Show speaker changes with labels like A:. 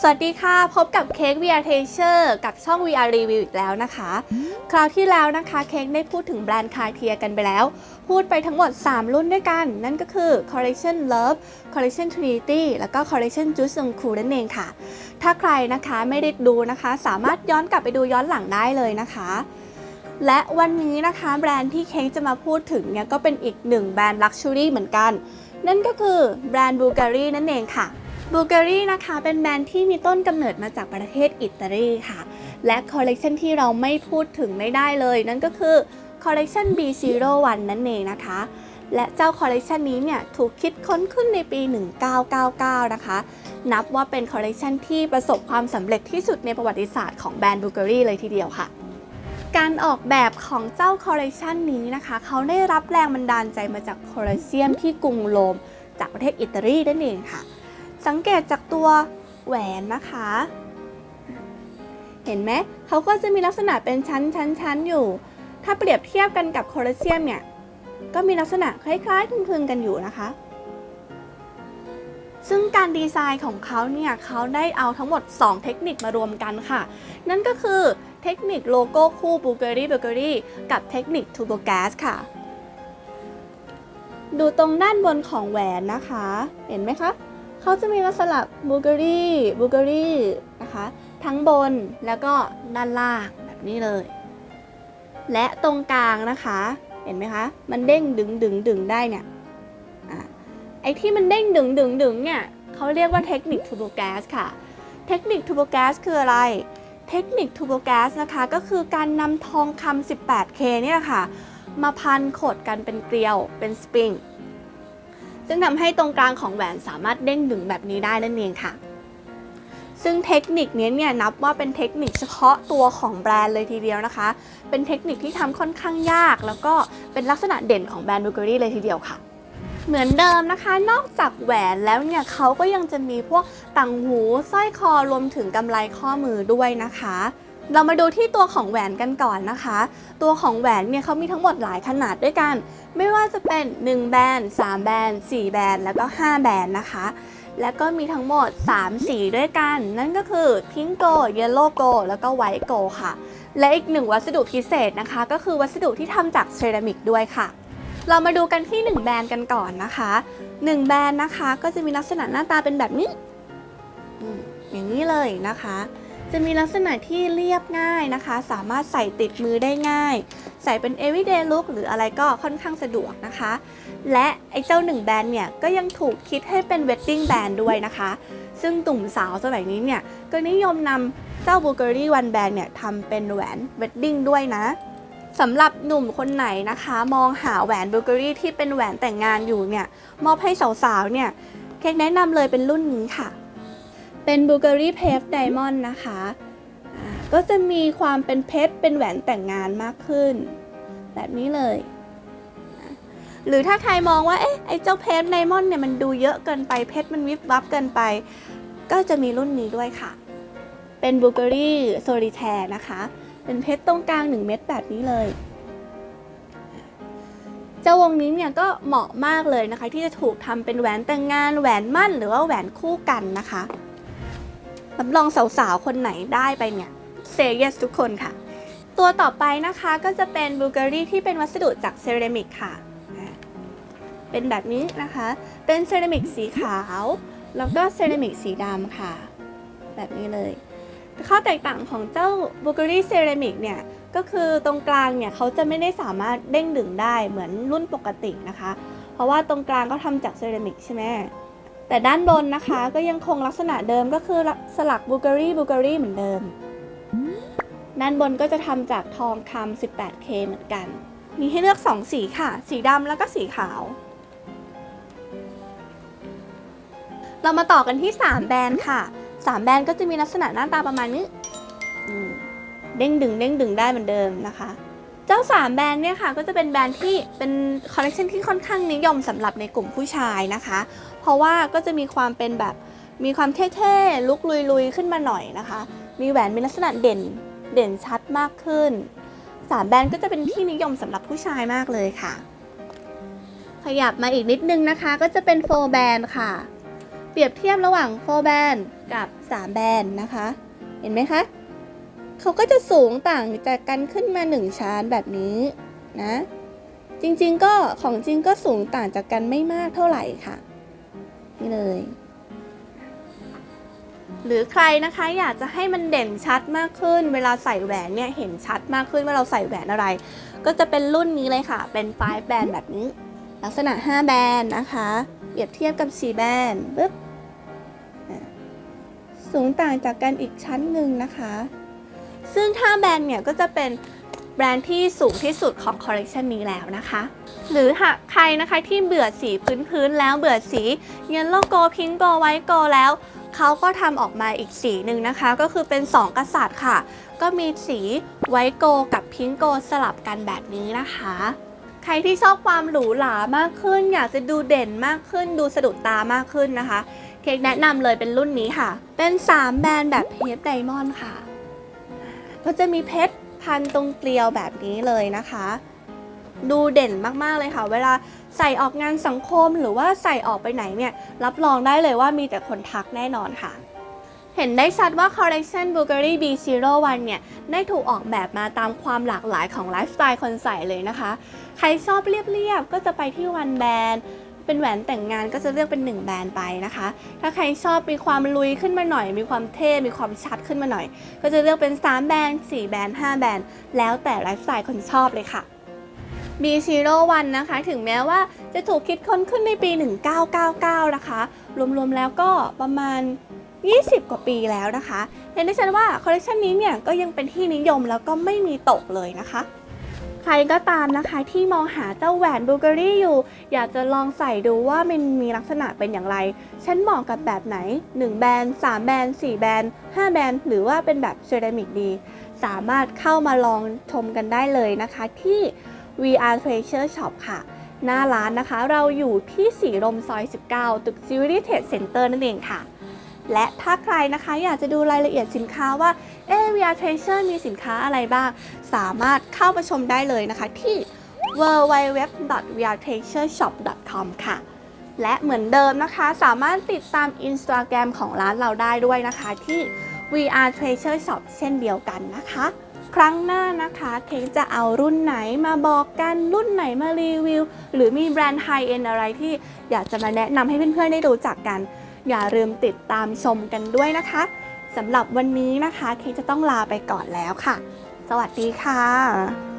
A: สวัสดีค่ะ พบกับเค้ก VR Teacher กับช่อง VR Review อีกแล้วนะคะ คราวที่แล้วนะคะเค้กได้พูดถึงแบรนด์คาเทียกันไปแล้ว พูดไปทั้งหมด 3 รุ่นด้วยกัน นั่นก็คือ Collection Love Collection Trinity แล้วก็ Collection Juice and Cool นั่นเองค่ะ ถ้าใครนะคะไม่ได้ดูนะคะ สามารถย้อนกลับไปดูย้อนหลังได้เลยนะคะและวันนี้นะคะแบรนด์ที่เค้กจะมาพูดถึงเนี่ยก็เป็นอีกหนึ่งแบรนด์ Luxury เหมือนกัน นั่นก็คือแบรนด์ Bulgari นั่นเองค่ะ บูเการีนะคะเป็นแบรนด์ที่มีต้นกำเนิดมาจากประเทศอิตาลีค่ะ และคอลเลกชันที่เราไม่พูดถึงไม่ได้เลย นั่นก็คือคอลเลกชัน B01 นั่นเองนะคะ และเจ้าคอลเลกชันนี้เนี่ยถูกคิดค้นขึ้นในปี 1999 นะคะ นับว่าเป็นคอลเลกชันที่ประสบความสำเร็จที่สุดในประวัติศาสตร์ของแบรนด์บูเการีเลยทีเดียวค่ะการออกแบบของเจ้าคอลเลกชันนี้นะคะ เขาได้รับแรงบันดาลใจมาจากโคลอเซียมที่กรุงโรมจากประเทศอิตาลีนั่นเองค่ะ สังเกตจากตัวแหวนนะคะ เห็นไหมเขาก็จะมีลักษณะเป็นชั้นชั้นชั้นอยู่ ถ้าเปรียบเทียบกันกับโคลอสเซียมเนี่ย ก็มีลักษณะคล้ายๆคลึงๆกันอยู่นะคะ ซึ่งการดีไซน์ของเขาเนี่ยเขาได้เอาทั้งหมด 2 เทคนิคมารวมกันค่ะ นั่นก็คือเทคนิคโลโก้คู่บูเกอรี่บูเกอรี่กับเทคนิคทูโบแกสค่ะ ดูตรงด้านบนของแหวนนะคะ เห็นไหมคะ เขาจะมีลักษณะบูเกอรี่บูเกอรี่นะคะ ทั้งบนแล้วก็ด้านล่างแบบนี้เลย และตรงกลางนะคะ เห็นไหมคะ มันเด้งดึงดึงดึงได้เนี่ยอะไอ้ที่มันเด้งดึงดึงดึงเนี่ยเขาเรียกว่าเทคนิคทูโบแกสค่ะ เทคนิคทูโบแกสคืออะไร เทคนิคทูโบแกสนะคะ ก็คือการนำทองคำ 18K เนี่ยค่ะ มาพันขดกันเป็นเกลียวเป็นสปริง ซึ่งทำให้ตรงกลางของแหวนสามารถเด้งดึงแบบนี้ได้นั่นเองค่ะ ซึ่งเทคนิคนี้เนี่ยนับว่าเป็นเทคนิคเฉพาะตัวของแบรนด์เลยทีเดียวนะคะ เป็นเทคนิคที่ทำค่อนข้างยาก แล้วก็เป็นลักษณะเด่นของแบรนด์บูเกอรี่เลยทีเดียวค่ะเหมือนเดิมนะคะ นอกจากแหวนแล้วเนี่ยเขาก็ยังจะมีพวกต่างหูสร้อยคอรวมถึงกำไลข้อมือด้วยนะคะ เรามาดูที่ตัวของแหวนกันก่อนนะคะ ตัวของแหวนเนี่ยเขามีทั้งหมดหลายขนาดด้วยกัน ไม่ว่าจะเป็น 1 แบรนด์3แบรนด์4แบรนด์แล้วก็ 5 แบรนด์นะคะ แล้วก็มีทั้งหมด 3 สีด้วยกัน นั่นก็คือพิงโกเยลโล่โกแล้วก็ไวท์โกค่ะ และอีกหนึ่งวัสดุพิเศษนะคะ ก็คือวัสดุที่ทำจากเซรามิกด้วยค่ะ เรามาดูกันที่ 1 แบรนด์กันก่อนนะคะ 1 แบรนด์นะคะก็จะมีลักษณะหน้าตาเป็นแบบนี้อย่างนี้เลยนะคะ จะมีลักษณะที่เรียบง่ายนะคะ สามารถใส่ติดมือได้ง่าย ใส่เป็น everyday look หรืออะไรก็ค่อนข้างสะดวกนะคะ และไอ้เจ้าหนึ่งแบรนด์เนี่ยก็ยังถูกคิดให้เป็น wedding band ด้วยนะคะ ซึ่งตุ่มสาวสมัยนี้เนี่ยก็นิยมนำเจ้า Bulgari One Band เนี่ยทำเป็นแหวน wedding ด้วยนะสำหรับหนุ่มคนไหนนะคะ มองหาแหวน Bulgari ที่เป็นแหวนแต่งงานอยู่เนี่ยมอบให้สาวๆเนี่ยเค้กแนะนำเลยเป็นรุ่นนี้ค่ะ เป็น Bulgari Pave Diamond นะคะ ก็จะมีความเป็นเพชรเป็นแหวนแต่งงานมากขึ้น แบบนี้เลย หรือถ้าใครมองว่า เอ๊ะ ไอ้เจ้าเพชรไดมอนด์เนี่ยมันดูเยอะเกินไป เพชรมันวิบวับเกินไป ก็จะมีรุ่นนี้ด้วยค่ะ เป็น Bulgari Solitaire นะคะ เป็นเพชรตรงกลาง 1 เม็ดแบบนี้เลยเจ้าวงนี้เนี่ยก็เหมาะมากเลยนะคะ ที่จะถูกทำเป็นแหวนแต่งงานแหวนมั่นหรือว่าแหวนคู่กันนะคะ รับรองสาวๆ คนไหนได้ไปเนี่ยเซเยสทุกคนค่ะ ตัวต่อไปนะคะก็จะเป็นบูเกอรี่ที่เป็นวัสดุจากเซรามิกค่ะ เป็นแบบนี้นะคะ เป็นเซรามิกสีขาว แล้วก็เซรามิกสีดำค่ะ แบบนี้เลย ข้อแตกต่างของเจ้าบูเกอรี่เซรามิกเนี่ยก็คือตรงกลางเนี่ยเขาจะไม่ได้สามารถเด้งดึงได้เหมือนรุ่นปกตินะคะ เพราะว่าตรงกลางก็ทำจากเซรามิกใช่ไหม แต่ด้านบนนะคะก็ยังคงลักษณะเดิมก็คือสลักบูเกอรี่บูเกอรี่เหมือนเดิม ด้านบนก็จะทำจากทองคำ 18K เหมือนกัน มีให้เลือก 2 สีค่ะ สีดำแล้วก็สีขาว เรามาต่อกันที่ 3 แบรนด์ค่ะ 3 แบรนด์ก็จะมีลักษณะหน้าตาประมาณนี้เด้งดึงเด้งดึงได้เหมือนเดิมนะคะ เจ้า 3 แบรนด์เนี่ยค่ะก็จะเป็นแบรนด์ที่เป็นคอลเลคชันที่ค่อนข้างนิยมสำหรับในกลุ่มผู้ชายนะคะ เพราะว่าก็จะมีความเป็นแบบมีความเท่ๆ ลุกลุยๆ ขึ้นมาหน่อยนะคะ มีแหวนมีลักษณะเด่นเด่นชัดมากขึ้นสามแบรนด์ก็จะเป็นที่นิยมสำหรับผู้ชายมากเลยค่ะ ขยับมาอีกนิดนึงนะคะ ก็จะเป็นโฟแบรนด์ค่ะ เปรียบเทียบระหว่าง4แบรนด์กับ 3 แบรนด์นะคะ เห็นไหมคะ เขาก็จะสูงต่างจากกันขึ้นมา1ชั้นแบบนี้นะ จริงๆก็ของจริงก็สูงต่างจากกันไม่มากเท่าไหร่ค่ะ นี่เลย หรือใครนะคะอยากจะให้มันเด่นชัดมากขึ้น เวลาใส่แหวนเนี่ยเห็นชัดมากขึ้นว่าเราใส่แหวนอะไร ก็จะเป็นรุ่นนี้เลยค่ะ เป็น5แบนแบบนี้ ลักษณะ 5 แบนนะคะ เปรียบเทียบกับ4แบนปึ๊บสูงต่างจากกันอีกชั้นหนึ่งนะคะ ซึ่ง5แบรนด์เนี่ยก็จะเป็นแบรนด์ที่สูงที่สุดของคอลเลกชันนี้แล้วนะคะ หรือหากใครนะคะที่เบื่อสีพื้นๆแล้วเบื่อสีเยลโลโกพิงโกไวโกแล้ว เขาก็ทำออกมาอีกสีหนึ่งนะคะ ก็คือเป็น 2 กษัตริย์ค่ะ ก็มีสีไวโกกับพิงโกสลับกันแบบนี้นะคะ ใครที่ชอบความหรูหรามากขึ้น อยากจะดูเด่นมากขึ้น ดูสะดุดตามากขึ้นนะคะ เค้กแนะนำเลยเป็นรุ่นนี้ค่ะ เป็น 3 แบรนด์แบบเพชรไดมอนด์ค่ะ ก็จะมีเพชรพันตรงเกลียวแบบนี้เลยนะคะ ดูเด่นมากๆเลยค่ะ เวลาใส่ออกงานสังคมหรือว่าใส่ออกไปไหนเนี่ย รับรองได้เลยว่ามีแต่คนทักแน่นอนค่ะ เห็นได้ชัดว่า Collection Bulgari B01 เนี่ย ได้ถูกออกแบบมาตามความหลากหลายของไลฟ์สไตล์คนใส่เลยนะคะ ใครชอบเรียบๆก็จะไปที่วันแบรนด์ เป็นแหวนแต่งงานก็จะเลือกเป็น 1 แบรนด์ไปนะคะ ถ้าใครชอบมีความลุยขึ้นมาหน่อย มีความเท่ มีความชัดขึ้นมาหน่อย ก็จะเลือกเป็น 3 แบรนด์ 4 แบรนด์ 5 แบรนด์ แล้วแต่ไลฟ์สไตล์คนชอบเลยค่ะ B01 นะคะ ถึงแม้ว่าจะถูกคิดค้นขึ้นในปี 1999 นะคะ รวมๆแล้วก็ประมาณ 20 กว่าปีแล้วนะคะ เห็นได้ชัดว่าคอลเลคชันนี้เนี่ยก็ยังเป็นที่นิยมแล้วก็ไม่มีตกเลยนะคะ ใครก็ตามนะคะที่มองหาเจ้าแหวนบูเการีอยู่ อยากจะลองใส่ดูว่ามันมีลักษณะเป็นอย่างไร ฉันเหมาะกับแบบไหน 1 แบรนด์ 3 แบรนด์ 4 แบรนด์ 5 แบรนด์ หรือว่าเป็นแบบเซรามิกดี สามารถเข้ามาลองชมกันได้เลยนะคะที่ VR Treasure Shop ค่ะ หน้าร้านนะคะเราอยู่ที่สีลมซอย 19 ตึก Jewelry Trade Center นั่นเองค่ะ และถ้าใครนะคะอยากจะดูรายละเอียดสินค้าว่าเอ VR Treasure มีสินค้าอะไรบ้าง สามารถเข้าไปชมได้เลยนะคะที่ www.vrtreasureshop.com ค่ะ และเหมือนเดิมนะคะสามารถติดตาม Instagram ของร้านเราได้ด้วยนะคะที่ VR Treasure Shop เช่นเดียวกันนะคะ ครั้งหน้านะคะ เค้กจะเอารุ่นไหนมาบอกกันรุ่นไหนมารีวิว หรือมีแบรนด์ไฮเอ็นอะไรที่อยากจะมาแนะนำให้เพื่อนๆได้รู้จักกัน อย่าลืมติดตามชมกันด้วยนะคะสำหรับวันนี้นะคะ เค้กจะต้องลาไปก่อนแล้วค่ะ สวัสดีค่ะ